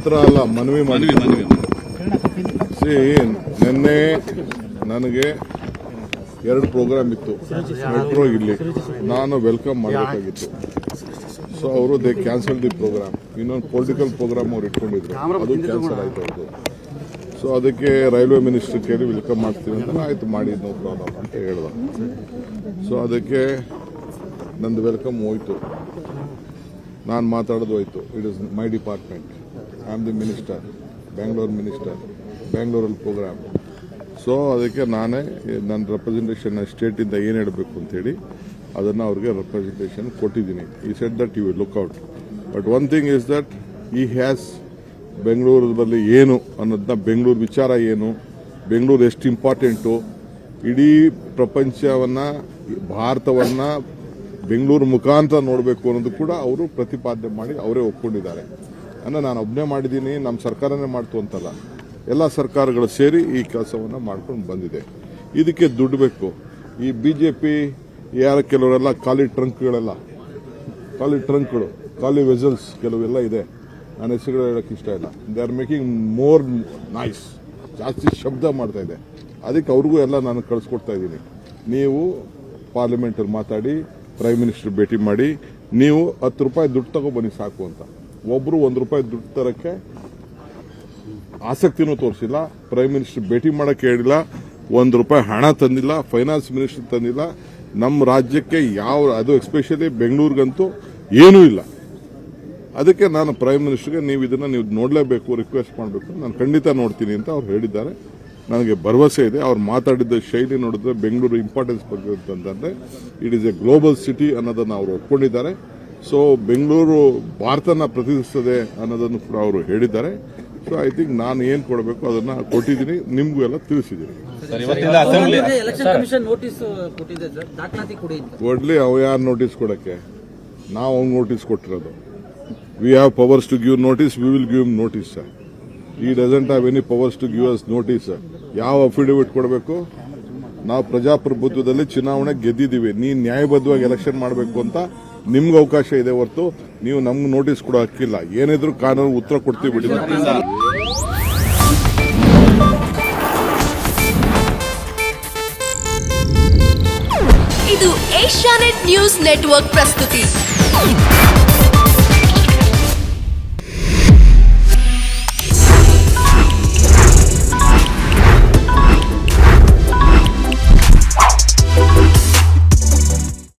ಪತ್ರ ಅಲ್ಲ ಮನವಿ ಮಾಡಿ. ಮನವಿ ಮನವಿ. ಸಿ ನಿನ್ನೆ ನನಗೆ ಎರಡು ಪ್ರೋಗ್ರಾಮ್ ಇತ್ತು. ಮೆಟ್ರೋ ಇಲ್ಲಿ. ನಾನು ವೆಲ್ಕಮ್ ಮಾಡಬೇಕಾಗಿತ್ತು. ಸೊ ಅವರು ದೇ ಕ್ಯಾನ್ಸಲ್ ದಿ ಪ್ರೋಗ್ರಾಮ್ ಇನ್ನೊಂದು ಪೊಲಿಟಿಕಲ್ ಪ್ರೋಗ್ರಾಮ್ ಅವ್ರು ಇಟ್ಕೊಂಡಿದ್ರು. ಅದು ಕ್ಯಾನ್ಸಲ್ ಆಯ್ತು ಅವ್ರದ್ದು ಸೊ ಅದಕ್ಕೆ ರೈಲ್ವೆ ಮಿನಿಸ್ಟರ್ ಕೇಳಿ ವೆಲ್ಕಮ್ ಮಾಡ್ತೀವಿ ಅಂತ ಆಯ್ತು ಮಾಡಿ ನೋ ಪ್ರಾಬ್ಲಮ್ ಅಂತ ಹೇಳ್ದ. ಸೊ ಅದಕ್ಕೆ ನಂದು ವೆಲ್ಕಮ್ ಹೋಯ್ತು. ನಾನು ಮಾತಾಡೋದು ಹೋಯ್ತು. It is my department am the minister Bangalore minister ಬ್ಯಾಂಗ್ಳೂರಲ್ಲಿ ಪ್ರೋಗ್ರಾಮ್ ಸೊ ಅದಕ್ಕೆ ನಾನೇ ನನ್ನ ರೆಪ್ರೆಸೆಂಟೇಷನ್ ಸ್ಟೇಟಿಂದ ಏನು ಹೇಳಬೇಕು ಅಂತೇಳಿ, ಅದನ್ನು ಅವ್ರಿಗೆ ರೆಪ್ರೆಸೆಂಟೇಷನ್ ಕೊಟ್ಟಿದ್ದೀನಿ. He said that you look out but one thing is that he has ಬೆಂಗಳೂರಲ್ಲಿ ಏನು ಅನ್ನೋದನ್ನ ಬೆಂಗಳೂರು ವಿಚಾರ ಏನು ಬೆಂಗಳೂರು ಎಷ್ಟು ಇಂಪಾರ್ಟೆಂಟು ಇಡೀ ಪ್ರಪಂಚವನ್ನು, ಭಾರತವನ್ನು ಬೆಂಗಳೂರು ಮುಖಾಂತರ ನೋಡಬೇಕು ಅನ್ನೋದು ಕೂಡ ಅವರು ಪ್ರತಿಪಾದನೆ ಮಾಡಿ ಅವರೇ ಒಪ್ಕೊಂಡಿದ್ದಾರೆ. ಅಂದರೆ ನಾನು ಒಬ್ಬನೇ ಮಾಡಿದ್ದೀನಿ ನಮ್ಮ ಸರ್ಕಾರನೇ ಮಾಡ್ತು ಅಂತಲ್ಲ. ಎಲ್ಲ ಸರ್ಕಾರಗಳು ಸೇರಿ ಈ ಕೆಲಸವನ್ನು ಮಾಡ್ಕೊಂಡು ಬಂದಿದೆ. ಇದಕ್ಕೆ ದುಡ್ಡು ಬೇಕು. ಈ ಬಿ ಜೆ ಪಿ ಯಾರ ಕೆಲವರೆಲ್ಲ ಖಾಲಿ ಟ್ರಂಕ್ಗಳೆಲ್ಲ, ಖಾಲಿ ಟ್ರಂಕ್ಗಳು, ಖಾಲಿ ವೆಸಲ್ಸ್ ಕೆಲವೆಲ್ಲ ಇದೆ. ನಾನು ಹೆಸರುಗಳು ಹೇಳೋಕ್ಕೆ ಇಷ್ಟ ಇಲ್ಲ. They are making more noise ಜಾಸ್ತಿ ಶಬ್ದ ಮಾಡ್ತಾ ಇದೆ. ಅದಕ್ಕೆ ಅವ್ರಿಗೂ ಎಲ್ಲ ನಾನು ಕಳಿಸ್ಕೊಡ್ತಾ ಇದ್ದೀನಿ. ನೀವು ಪಾರ್ಲಿಮೆಂಟಲ್ಲಿ ಮಾತಾಡಿ ಪ್ರೈಮ್ ಮಿನಿಸ್ಟರ್ ಭೇಟಿ ಮಾಡಿ, ನೀವು ಹತ್ತು ರೂಪಾಯಿ ದುಡ್ಡು ತಗೊಬನ್ನಿ ಸಾಕು ಅಂತ. ಒಬ್ಬರು ಒಂದು ರೂಪಾಯಿ ದುಡ್ಡು ತರಕ್ಕೆ ಆಸಕ್ತಿನೂ ತೋರಿಸಿಲ್ಲ ಪ್ರೈಮ್ ಮಿನಿಸ್ಟರ್ ಭೇಟಿ ಮಾಡಕ್ಕೆ ಹೇಳಿಲ್ಲ, ಒಂದು ರೂಪಾಯಿ ಹಣ ತಂದಿಲ್ಲ ಫೈನಾನ್ಸ್ ಮಿನಿಸ್ಟರ್ ತಂದಿಲ್ಲ. ನಮ್ಮ ರಾಜ್ಯಕ್ಕೆ ಯಾವ, ಅದು ಎಸ್ಪೆಷಲಿ ಬೆಂಗಳೂರಿಗಂತೂ ಏನೂ ಇಲ್ಲ. ಅದಕ್ಕೆ ನಾನು ಪ್ರೈಮ್ ಮಿನಿಸ್ಟರ್ಗೆ ನೀವು ಇದನ್ನು ನೀವು ನೋಡಲೇಬೇಕು ರಿಕ್ವೆಸ್ಟ್ ಮಾಡಬೇಕು, ನಾನು ಖಂಡಿತ ನೋಡ್ತೀನಿ ಅಂತ ಅವ್ರು ಹೇಳಿದ್ದಾರೆ. ನನಗೆ ಭರವಸೆ ಇದೆ, ಅವ್ರು ಮಾತಾಡಿದ್ದ ಶೈಲಿ ನೋಡಿದ್ರೆ ಬೆಂಗಳೂರು ಇಂಪಾರ್ಟೆನ್ಸ್ ಬಗ್ಗೆ ಅಂತಂದರೆ it is a global city ಅನ್ನೋದನ್ನು ಅವರು ಒಪ್ಕೊಂಡಿದ್ದಾರೆ. ಸೊ ಬೆಂಗಳೂರು ಭಾರತನ ಪ್ರತಿನಿಧಿಸ್ತದೆ ಅನ್ನೋದನ್ನು ಕೂಡ ಅವರು ಹೇಳಿದ್ದಾರೆ. ಸೊ ಐ ಥಿಂಕ್ ನಾನು ಏನು ಕೊಡಬೇಕು ಅದನ್ನು ಕೊಟ್ಟಿದ್ದೀನಿ ನಿಮಗೂ ಎಲ್ಲ ತಿಳಿಸಿದ್ದೀನಿ. ಸರ್ ಇವತ್ತಿಂದ ಅಸೆಂಬ್ಲಿ ಎಲೆಕ್ಷನ್ ಕಮಿಷನ್ ನೋಟಿಸ್ ಕೊಟ್ಟಿದೆ ಸರ್. ದಾಖಲಾತಿ ಕೊಡಿ ಅಂತ. ಕೊಡ್ಲಿ ಅವ ಯಾರು ನೋಟಿಸ್ ಕೊಡಕ್ಕೆ? ನಾವು ಅವ್ನು ನೋಟಿಸ್ ಕೊಟ್ಟಿರೋದು. We have powers to give notice we will give notice sir he doesn't have any powers to give us notice ಯಾವ ಅಫಿಡವಿಟ್ ಕೊಡಬೇಕು? ನಾವು ಪ್ರಜಾಪ್ರಭುತ್ವದಲ್ಲಿ ಚುನಾವಣೆ ಗೆದ್ದಿದ್ದೀವಿ. ನೀನು ನ್ಯಾಯಬದ್ಧವಾಗಿ ಎಲೆಕ್ಷನ್ ಮಾಡಬೇಕು ಅಂತ ನಿಮ್ಗೆ ಅವಕಾಶ ಇದೆ ಹೊರತು ನೀವು ನಮ್ಗೆ ನೋಟಿಸ್ ಕೂಡ ಹಾಕಿಲ್ಲ. ಏನಿದ್ರು ಕಾನೂನು ಉತ್ತರ ಕೊಡ್ತೀವಿ ಬಿಡಿ. ಇದು ಏಷ್ಯಾನೆಟ್ ನ್ಯೂಸ್ ನೆಟ್ವರ್ಕ್ ಪ್ರಸ್ತುತಿ.